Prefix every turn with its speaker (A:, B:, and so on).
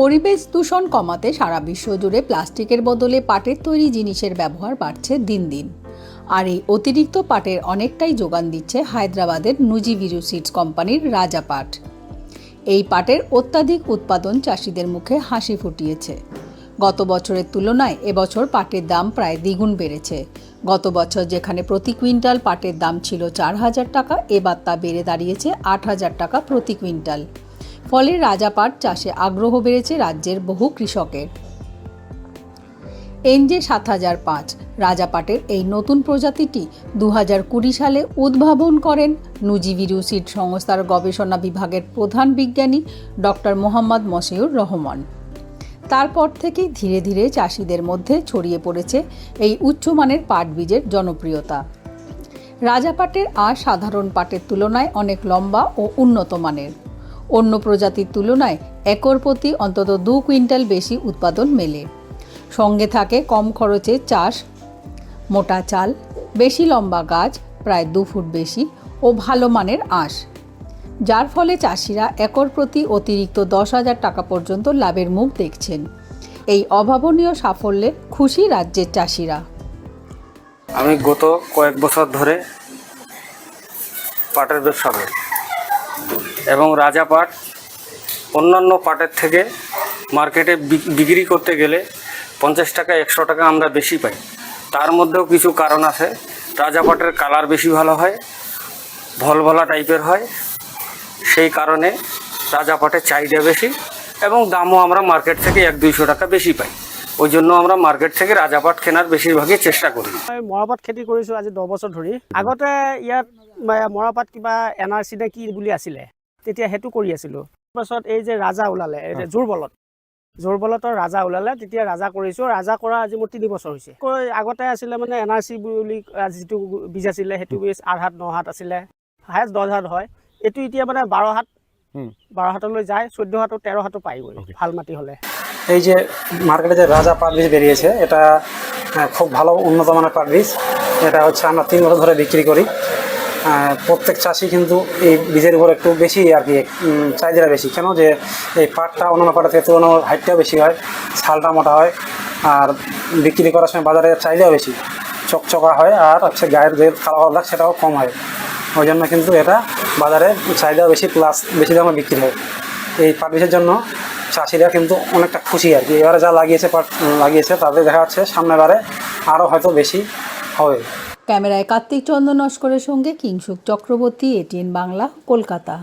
A: পরিবেশ দূষণ কমাতে সারা বিশ্ব জুড়ে প্লাস্টিকের বদলে পাটের তৈরি জিনিসের ব্যবহার বাড়ছে দিন দিন। আর এই অতিরিক্ত পাটের অনেকটাই যোগান দিচ্ছে হায়দ্রাবাদের নুজিভিরু সিডস কোম্পানির রাজা পাট। এই পাটের অত্যাধিক উৎপাদন চাষিদের মুখে হাসি ফুটিয়েছে। গত বছরের তুলনায় এবছর পাটের দাম প্রায় দ্বিগুণ বেড়েছে। গত বছর যেখানে প্রতি কুইন্টাল পাটের দাম ছিল চার হাজার টাকা, এবার তা বেড়ে দাঁড়িয়েছে আট হাজার টাকা প্রতি কুইন্টাল। ফলে রাজাপাট চাষে আগ্রহ বেড়েছে রাজ্যের বহু কৃষকের। এনজে সাত হাজার পাঁচ, রাজাপাটের এই নতুন প্রজাতিটি দু হাজার কুড়ি সালে উদ্ভাবন করেন নুজিভিরু সিড সংস্থার গবেষণা বিভাগের প্রধান বিজ্ঞানী ডক্টর মোহাম্মদ মশিউর রহমান। তারপর থেকেই ধীরে ধীরে চাষিদের মধ্যে ছড়িয়ে পড়েছে এই উচ্চমানের পাট বীজের জনপ্রিয়তা। রাজাপাটের আর সাধারণ পাটের তুলনায় অনেক লম্বা ও উন্নত মানের। অন্য প্রজাতির তুলনায় একর প্রতি অন্তত দু কুইন্টাল বেশি উৎপাদন মেলে। সঙ্গে থাকে কম খরচে চাষ, মোটা চাল, বেশি লম্বা গাছ, প্রায় দু ফুট বেশি ও ভালো মানের আঁশ। যার ফলে চাষিরা একর প্রতি অতিরিক্ত দশ হাজার টাকা পর্যন্ত লাভের মুখ দেখছেন। এই অভাবনীয় সাফল্যে খুশি রাজ্যের চাষিরা।
B: আমি গত কয়েক বছর ধরে পাটের ব্যবসা করি। এবং রাজা পাট অন্যান্য পাটের থেকে মার্কেটে বিক্রি করতে গেলে পঞ্চাশ টাকা, একশো টাকা আমরা বেশি পাই। তার মধ্যেও কিছু কারণ আছে। রাজা পাটের কালার বেশি ভালো হয়, ভলভলা টাইপের হয়। সেই কারণে রাজা পাটের চাহিদা বেশি এবং দামও আমরা মার্কেট থেকে এক, দুইশো টাকা বেশি পাই। ওই জন্য আমরা মার্কেট থেকে রাজা পাট কেনার বেশিরভাগই চেষ্টা করি।
C: মই মৰাপাট খেতি কৰিছোঁ আজি দহ বছৰ ধৰি। আগতে ইয়াত মৰাপাট কিবা এন আৰ কি বুলি আছিলে? তেতিয়া সেইটো কৰি আছিলোঁ। তাৰপাছত এই যে ৰাজা ওলালে এই যে জোৰবলত জোৰবলতৰ ৰাজা ওলালে তেতিয়া ৰাজা কৰিছোঁ। ৰাজা কৰা আজি মোৰ তিনি বছৰ হৈছে। কৈ আগতে আছিলে মানে এন আৰ চি বুলি যিটো বীজ আছিলে সেইটো বীজ আঠ হাত ন হাত আছিলে। হায়েষ্ট দহ হাত হয়। এইটো এতিয়া মানে বাৰ হাত বাৰ হাতলৈ যায় চৈধ্য হাতো তেৰ হাতো পাইগৈ ভালো মাটি হ'লে।
D: এই যে মার্কেটে যে রাজা পাট বীজ বেরিয়েছে এটা খুব ভালো উন্নত মানের পাট বীজ। এটা হচ্ছে আমরা তিন বছর ধরে বিক্রি করি। প্রত্যেক চাষি কিন্তু এই বীজের উপর একটু বেশি আর কি চাহিদাটা বেশি। কেন যে এই পাটটা অন্যান্য পাটের থেকে তুলনায় হাইটটাও বেশি হয়, ছালটা মোটা হয়, আর বিক্রি করার সময় বাজারে চাহিদাও বেশি। চকচকা হয় আর হচ্ছে গায়ের যে কালো কালো সেটাও কম হয়। ওই জন্য কিন্তু এটা বাজারে চাহিদা বেশি প্লাস বেশি দামে বিক্রি হয়। এই পাট বীজের জন্য চাষিরা কিন্তু অনেকটা খুশি আর কি। এবারে যা লাগিয়েছে পাট লাগিয়েছে তাদের দেখা যাচ্ছে সামনেবারে আরও হয়তো বেশি হবে।
A: ক্যামেরায় কার্তিক চন্দ্র নস্করের সঙ্গে কিংসুক চক্রবর্তী এটিএন বাংলা কলকাতা।